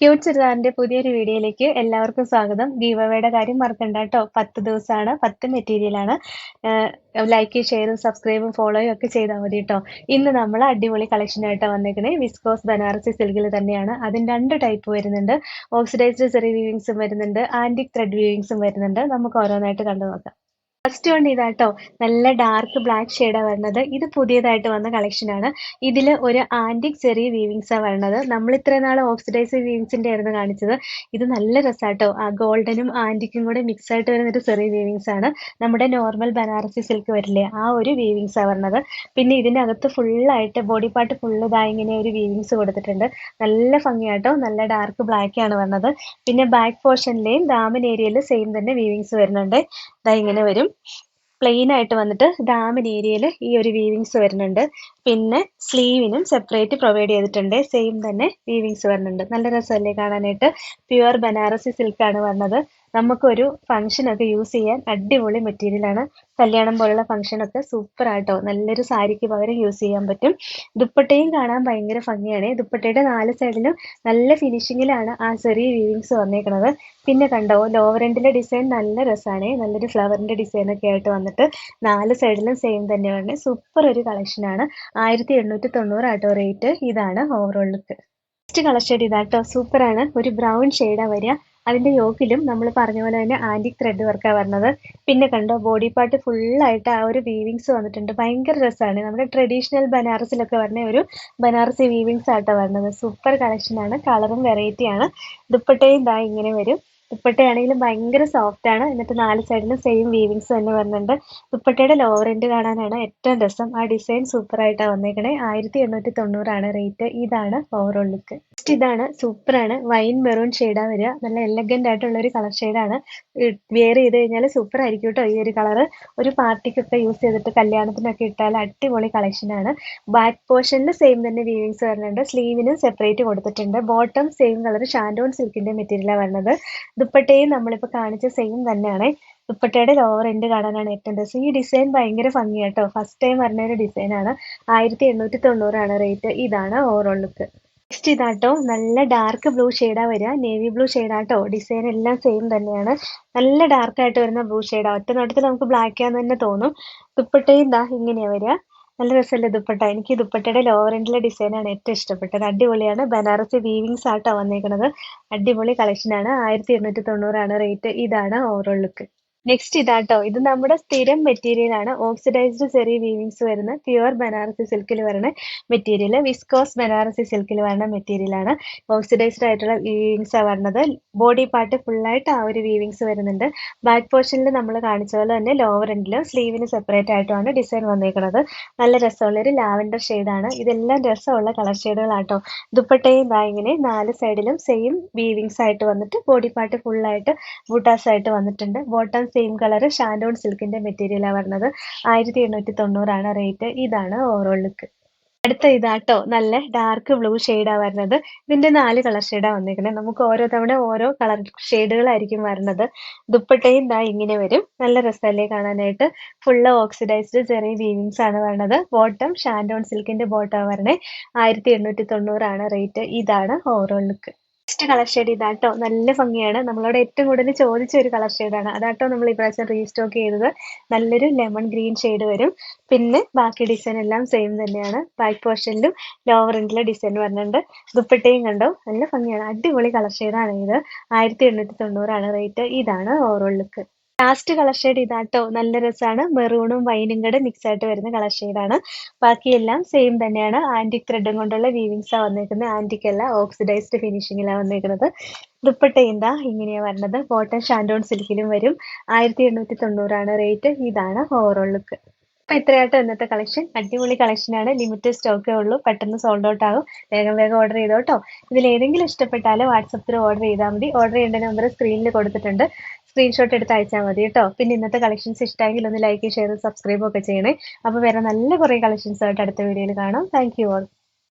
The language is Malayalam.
ക്യൂട്ട് ചുരിദാറിന്റെ പുതിയൊരു വീഡിയോയിലേക്ക് എല്ലാവർക്കും സ്വാഗതം. ഗീവ് കാര്യം മറക്കണ്ട കേട്ടോ. പത്ത് ദിവസമാണ് പത്ത് മെറ്റീരിയലാണ് ലൈക്ക് ഷെയറും സബ്സ്ക്രൈബും ഫോളോയും ഒക്കെ ചെയ്താൽ മതി കേട്ടോ. ഇന്ന് നമ്മൾ അടിപൊളി കളക്ഷനായിട്ട് വന്നേക്കണേ. വിസ്കോസ് ബനാറസി സിൽക്കിൽ തന്നെയാണ്. അതിന് രണ്ട് ടൈപ്പ് വരുന്നുണ്ട്. ഓക്സിഡൈസ്ഡ് സെറി വീവിങ്സും വരുന്നുണ്ട്. ആന്റിക് ത്രെഡ് വീവിങ്സും വരുന്നുണ്ട്. നമുക്ക് ഓരോന്നായിട്ട് കണ്ടു നോക്കാം ഫസ്റ്റ് വൺ ഇതാട്ടോ നല്ല ഡാർക്ക് ബ്ലാക്ക് ഷെയ്ഡാണ് വരുന്നത് ഇത് പുതിയതായിട്ട് വന്ന കളക്ഷനാണ് ഇതിൽ ഒരു ആന്റിക് ചെറിയ വീവിങ്സാണ് വരുന്നത് നമ്മൾ ഇത്ര നാൾ ഓക്സിഡൈസ് വീവിങ്സിന്റെ ആയിരുന്നു കാണിച്ചത്. ഇത് നല്ല രസമാട്ടോ ആ ഗോൾഡനും ആന്റിക്കും കൂടെ മിക്സ് ആയിട്ട് വരുന്ന ഒരു ചെറിയ വീവിങ്സ് ആണ്. നമ്മുടെ നോർമൽ ബനാറസി സിൽക്ക് വരില്ലേ ആ ഒരു വീവിങ്സ് ആണ് വരുന്നത് പിന്നെ ഇതിനകത്ത് ഫുള്ളായിട്ട് ബോഡി പാർട്ട് ഫുള്ള് ഇങ്ങനെ ഒരു വീവിങ്സ് കൊടുത്തിട്ടുണ്ട്. നല്ല ഭംഗിയാട്ടോ. നല്ല ഡാർക്ക് ബ്ലാക്ക് ആണ് വരുന്നത് പിന്നെ ബാക്ക് പോർഷനിലെയും ദാമൻ ഏരിയയിൽ സെയിം തന്നെ വീവിങ്സ് വരുന്നുണ്ട്. ഇതാ ഇങ്ങനെ വരും. പ്ലെയിൻ ആയിട്ട് വന്നിട്ട് ഡാമിൻ ഏരിയയിൽ ഈ ഒരു വീവിങ്സ് വരുന്നുണ്ട്. പിന്നെ സ്ലീവിനും സെപ്പറേറ്റ് പ്രൊവൈഡ് ചെയ്തിട്ടുണ്ട്. സെയിം തന്നെ വീവിങ്സ് വരുന്നുണ്ട്. നല്ല രസമല്ലേ കാണാനായിട്ട്? പ്യുവർ ബനാറസി സിൽക്കാണ് വരുന്നത് നമുക്കൊരു ഫംഗ്ഷനൊക്കെ യൂസ് ചെയ്യാൻ അടിപൊളി മെറ്റീരിയലാണ് കല്യാണം പോലുള്ള ഫംഗ്ഷനൊക്കെ സൂപ്പർ നല്ലൊരു സാരിക്ക് പകരം യൂസ് ചെയ്യാൻ പറ്റും. ദുപ്പട്ടയും കാണാൻ ഭയങ്കര ഭംഗിയാണ്. ദുപ്പട്ടയുടെ നാല് സൈഡിലും നല്ല ഫിനിഷിങ്ങിലാണ് ആ ചെറിയ വീവിങ്സ് വന്നേക്കുന്നത് പിന്നെ കണ്ടോ ലോവർ എൻഡിലെ ഡിസൈൻ നല്ല രസമാണ് നല്ലൊരു ഫ്ലവറിന്റെ ഡിസൈനൊക്കെ ആയിട്ട് വന്നിട്ട് നാല് സൈഡിലും സെയിം തന്നെയാണ്. സൂപ്പർ ഒരു കളക്ഷനാണ് ആയിരത്തി എണ്ണൂറ്റി തൊണ്ണൂറ് റേറ്റ് ഇതാണ് ഓവറോൾ ലുക്ക് നെക്സ്റ്റ് കളർ ഇതാട്ടോ. സൂപ്പറാണ് ഒരു ബ്രൗൺ ഷെയ്ഡാണ് വരിക. അതിന്റെ യോക്കിലും നമ്മൾ പറഞ്ഞ പോലെ തന്നെ ആന്റിക് ത്രെഡ് വർക്കാണ് വരുന്നത് പിന്നെ കണ്ടോ ബോഡി പാർട്ട് ഫുള്ളായിട്ട് ആ ഒരു വീവിങ്സ് വന്നിട്ടുണ്ട്. ഭയങ്കര രസമാണ് നമ്മുടെ ട്രഡീഷണൽ ബനാറസിലൊക്കെ വരുന്ന ഒരു ബനാറസി വീവിങ്സ് ആയിട്ടാണ് വരുന്നത് സൂപ്പർ കളക്ഷനാണ് കളറും വെറൈറ്റിയാണ് ദുപ്പട്ടയും ഇതാ ഇങ്ങനെ വരും. ദുപ്പട്ടയാണെങ്കിലും ഭയങ്കര സോഫ്റ്റ് ആണ്. എന്നിട്ട് നാല് സൈഡിലും സെയിം വീവിങ്സ് തന്നെ വരുന്നുണ്ട് ദുപ്പട്ടയുടെ ലോവർ എൻഡ് കാണാനാണ് ഏറ്റവും രസം. ആ ഡിസൈൻ സൂപ്പർ ആയിട്ടാണ് വന്നേക്കണേ. ആയിരത്തി എണ്ണൂറ്റി തൊണ്ണൂറാണ് റേറ്റ് ഇതാണ് ഓവറോൾ ലുക്ക് നെക്സ്റ്റ് ഇതാണ് സൂപ്പറാണ് വൈൻ മെറൂൺ ഷെയ്ഡാണ് വരിക. നല്ല എലഗന്റ് ആയിട്ടുള്ള ഒരു കളർ ഷെയ്ഡാണ് വെയർ ചെയ്ത് കഴിഞ്ഞാൽ സൂപ്പർ ആയിരിക്കും കേട്ടോ ഈ ഒരു കളർ ഒരു പാർട്ടിക്കൊക്കെ യൂസ് ചെയ്തിട്ട് കല്യാണത്തിനൊക്കെ ഇട്ടാൽ അടിപൊളി കളക്ഷനാണ് ബാക്ക് പോർഷനിൽ സെയിം തന്നെ വീവിങ്സ് വരുന്നുണ്ട് സ്ലീവിനും സെപ്പറേറ്റ് കൊടുത്തിട്ടുണ്ട്. ബോട്ടം സെയിം കളർ ഷാൻഡോൺ സിൽക്കിന്റെ മെറ്റീരിയലാണ് വരുന്നത് ദുപ്പട്ടയും നമ്മളിപ്പോൾ കാണിച്ച സെയിം തന്നെയാണ്. ദുപ്പട്ടയുടെ ലോവർ എൻഡ് കാണാനാണ് ഏറ്റവും രസം ഈ ഡിസൈൻ ഭയങ്കര ഭംഗിയാട്ടോ ഫസ്റ്റ് ടൈം വരുന്ന ഒരു ഡിസൈനാണ് ആയിരത്തി എണ്ണൂറ്റി തൊണ്ണൂറാണ് റേറ്റ് ഇതാണ് ഓവറോൾ ലുക്ക് നെക്സ്റ്റ് ഇതാട്ടോ. നല്ല ഡാർക്ക് ബ്ലൂ ഷെയ്ഡാ വരിക. നേവി ബ്ലൂ ഷെയ്ഡാട്ടോ ഡിസൈൻ എല്ലാം സെയിം തന്നെയാണ്. നല്ല ഡാർക്ക് ആയിട്ട് വരുന്ന ബ്ലൂ ഷെയ്ഡാ ഒറ്റ നോട്ടത്തിൽ നമുക്ക് ബ്ലാക്ക് ആണെന്ന് തന്നെ തോന്നും. ദുപ്പട്ടയും ദാ ഇങ്ങനെയാ വരിക. നല്ല രസമല്ലേ ദുപ്പട്ട? എനിക്ക് ദുപ്പട്ടയുടെ ലോവർ എൻഡിലെ ഡിസൈനാണ് ഏറ്റവും ഇഷ്ടപ്പെട്ടത്. അടിപൊളിയാണ്. ബനാറസി വീവിങ്സ് ആട്ടോ വന്നേക്കുന്നത് അടിപൊളി കളക്ഷനാണ് ആയിരത്തി എണ്ണൂറ്റി തൊണ്ണൂറാണ് റേറ്റ് ഇതാണ് ഓവറോൾ ലുക്ക് നെക്സ്റ്റ് ഇതാട്ടോ. ഇത് നമ്മുടെ സ്ഥിരം മെറ്റീരിയൽ ആണ്. ഓക്സിഡൈസ്ഡ് ചെറിയ വീവിങ്സ് വരുന്ന പ്യുവർ ബനാറസി സിൽക്കിൽ വരുന്ന മെറ്റീരിയൽ വിസ്കോസ് ബനാറസി സിൽക്കിൽ വരുന്ന മെറ്റീരിയൽ ആണ്. ഓക്സിഡൈസ്ഡ് ആയിട്ടുള്ള വീവിങ്സ് ആണ് വരുന്നത്. ബോഡി പാർട്ട് ഫുള്ളായിട്ട് ആ ഒരു വീവിങ്സ് വരുന്നുണ്ട്. ബാക്ക് പോർഷനിൽ നമ്മൾ കാണിച്ച പോലെ തന്നെ ലോവർ എൻഡിലും സ്ലീവിന് സെപ്പറേറ്റ് ആയിട്ടുമാണ് ഡിസൈൻ വന്നേക്കുന്നത് നല്ല രസമുള്ള ഒരു ലാവൻഡർ ആണ്. ഇതെല്ലാം രസമുള്ള കളർ ഷെയ്ഡുകളാട്ടോ ദുപ്പട്ടയും ഇതാ ഇങ്ങനെ നാല് സൈഡിലും സെയിം വീവിങ്സ് ആയിട്ട് വന്നിട്ട് ബോഡി പാർട്ട് ഫുള്ളായിട്ട് ബൂട്ടാസ് ആയിട്ട് വന്നിട്ടുണ്ട്. ബോട്ടം സെയിം കളർ ഷാൻഡോൺ സിൽക്കിന്റെ മെറ്റീരിയലാണ് വരുന്നത്. ആയിരത്തി എണ്ണൂറ്റി തൊണ്ണൂറാണ് റേറ്റ് ഇതാണ് ഓവറോൾ ലുക്ക് അടുത്ത ഇതാട്ടോ നല്ല ഡാർക്ക് ബ്ലൂ ഷെയ്ഡാണ് വരുന്നത്. ഇതിന്റെ നാല് കളർ ഷെയ്ഡാണ് വന്നിരിക്കുന്നത് നമുക്ക് ഓരോ തവണ ഓരോ കളർ ഷെയ്ഡുകളായിരിക്കും വരുന്നത്. ദുപ്പട്ടയും ദാ ഇങ്ങനെ വരും. നല്ല രസമല്ലേ കാണാനായിട്ട്. ഫുള്ള് ഓക്സിഡൈസ്ഡ് ചെറിയ വീവിങ്സ് ആണ് വരുന്നത്. ബോട്ടം ഷാൻഡോൺ സിൽക്കിന്റെ ബോട്ടം വരണേ. ആയിരത്തി എണ്ണൂറ്റി തൊണ്ണൂറാണ് റേറ്റ് ഇതാണ് overall look next colour shade ഇതാട്ടോ. നല്ല ഭംഗിയാണ്. നമ്മളോട് ഏറ്റവും കൂടുതൽ ചോദിച്ച ഒരു കളർ ഷെയ്ഡാണ്. അതാട്ടോ നമ്മൾ ഇപ്രാവശ്യം റീസ്റ്റോക്ക് ചെയ്തത്. നല്ലൊരു ലെമൺ ഗ്രീൻ ഷെയ്ഡ് വരും. പിന്നെ ബാക്കി ഡിസൈൻ എല്ലാം സെയിം തന്നെയാണ്. ബാക്ക് പോർഷനിലും ലോവർ എൻഡിലെ ഡിസൈൻ വരുന്നുണ്ട്. ദുപ്പട്ടയും കണ്ടോ? നല്ല ഭംഗിയാണ്. അടിപൊളി കളർ ഷെയ്ഡാണ് ഇത്. ആയിരത്തി എണ്ണൂറ്റി തൊണ്ണൂറാണ് റേറ്റ്. ഇതാണ് overall look last colour shade ഇതാട്ടോ. നല്ല രസമാണ് മെറൂണും വൈനും കൂടെ മിക്സ് ആയിട്ട് വരുന്ന കളർ ഷെയ്ഡാണ് ബാക്കിയെല്ലാം സെയിം തന്നെയാണ്. ആന്റിക് ത്രെഡും കൊണ്ടുള്ള വീവിങ്സാണ് വന്നേക്കുന്നത്. ആന്റിക് അല്ല ഓക്സിഡൈസ്ഡ് ഫിനിഷിങ്ങിലാണ് വന്നേക്കുന്നത്. ദുപ്പട്ട എന്താ ഇങ്ങനെയാണ് വരുന്നത് കോട്ടൺ ഷാൻഡോൺ സിൽക്കിലും വരും. ആയിരത്തി എണ്ണൂറ്റി തൊണ്ണൂറാണ് റേറ്റ് ഇതാണ് ഓവറോൾ ലുക്ക് അപ്പൊ ഇന്നത്തെ കളക്ഷൻ അടിപൊളി കളക്ഷനാണ് ലിമിറ്റഡ് സ്റ്റോക്കേ ഉള്ളൂ. പെട്ടെന്ന് സോൾഡ് ഔട്ട് ആകും. വേഗം വേഗം ഓർഡർ ചെയ്തോട്ടോ ഇതിൽ ഏതെങ്കിലും ഇഷ്ടപ്പെട്ടാൽ വാട്സപ്പിൽ ഓർഡർ ചെയ്താൽ മതി. ഓർഡർ ചെയ്യേണ്ട നമ്പർ സ്ക്രീനിൽ കൊടുത്തിട്ടുണ്ട്. സ്ക്രീൻഷോട്ട് എടുത്ത് അയച്ചാൽ മതി കേട്ടോ പിന്നെ ഇന്നത്തെ കളക്ഷൻസ് ഇഷ്ടമെങ്കിൽ ഒന്ന് ലൈക്ക് ഷെയർ സബ്സ്ക്രൈബ് ഒക്കെ ചെയ്യണേ. അപ്പോൾ വേറെ നല്ല കുറേ കളക്ഷൻസ് ആയിട്ട് അടുത്ത വീഡിയോയിൽ കാണാം. Thank you all